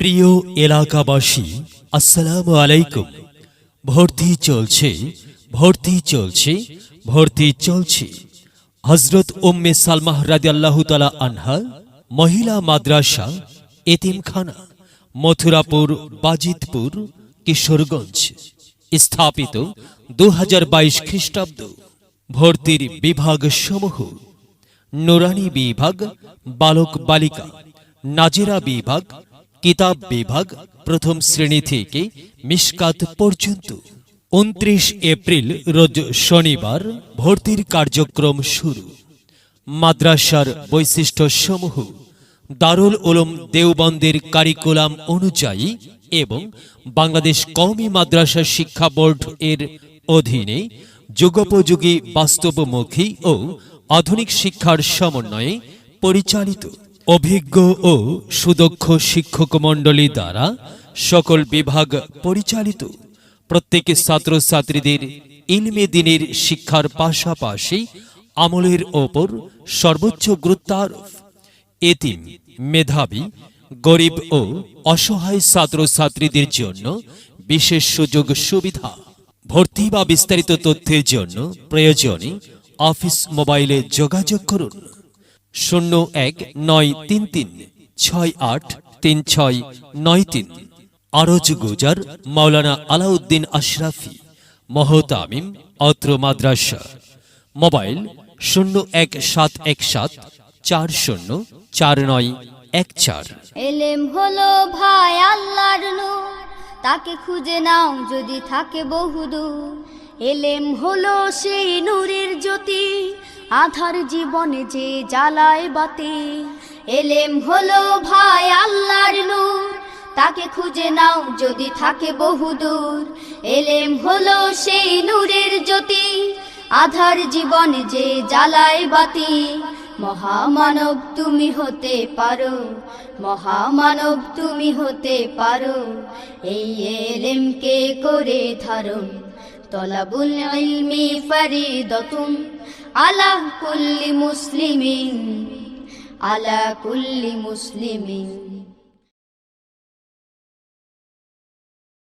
প্রিয় এলাকাবাসী, আসসালামু আলাইকুম। ভর্তি চলছে ভর্তি চলছে ভর্তি চলছে। হজরত উম্মে সালমাহ রাদিয়াল্লাহু তালা আনহা, মহিলা মাদ্রাসা, এতিমখানা, মথুরাপুর, বাজিতপুর, কিশোরগঞ্জ। স্থাপিত দু হাজার বাইশ খ্রিস্টাব্দ ভর্তির বিভাগ সমূহ নোরানি বিভাগ, বালক বালিকা, নাজিরা বিভাগ কিতাব বিভাগ প্রথম শ্রেণি থেকে মিসকাত পর্যন্ত। উনত্রিশ এপ্রিল রোজ শনিবার ভর্তির কার্যক্রম শুরু। মাদ্রাসার বৈশিষ্ট্য সমূহ দারুল উলুম দেওবন্দের কারিকুলাম অনুযায়ী এবং বাংলাদেশ কওমি মাদ্রাসা শিক্ষা বোর্ড এর অধীনে যুগোপযোগী বাস্তবমুখী ও আধুনিক শিক্ষার সমন্বয়ে পরিচালিত। অভিজ্ঞ ও সুদক্ষ শিক্ষক মণ্ডলী দ্বারা সকল বিভাগ পরিচালিত। প্রত্যেক ছাত্রছাত্রীদের ইলমে দিনের শিক্ষার পাশাপাশি আমলের ওপর সর্বোচ্চ গুরুত্বারোপ। এতিম মেধাবী, গরিব ও অসহায় ছাত্রছাত্রীদের জন্য বিশেষ সুযোগ সুবিধা। ভর্তি বা বিস্তারিত তথ্যের জন্য প্রয়োজনে অফিস মোবাইলে যোগাযোগ করুন। শূন্য এক নয় তিন তিন, ছয় আট তিন ছয় নয় তিন। আরজ গুজার মাওলানা আলাউদ্দিন আশরাফি, মহতামিম অত্র মাদ্রাসা। মোবাইল শূন্য এক সাত এক সাত, চার শূন্য চার নয় এক চার। এলেম হলো ভাই আল্লাহর নূর, তাকে খুঁজে নাও যদি থাকে বহুদূর। এলেম হলো সেই নূরের জ্যোতি, আধার জীবনে যে জ্বালায় বাতি। এলেম হলো ভাই আল্লাহর নূর, তাকে খুঁজে নাও যদি থাকে বহুদূর এলেম হলো সেই নূরের জ্যোতি, আধার জীবনে যে জ্বালায় বাতি। মহামানব তুমি হতে পারো, মহামানব তুমি হতে পারো, এই এলেমকে করে ধারণ طلب العلم فريضة على كل مسلم على كل مسلم.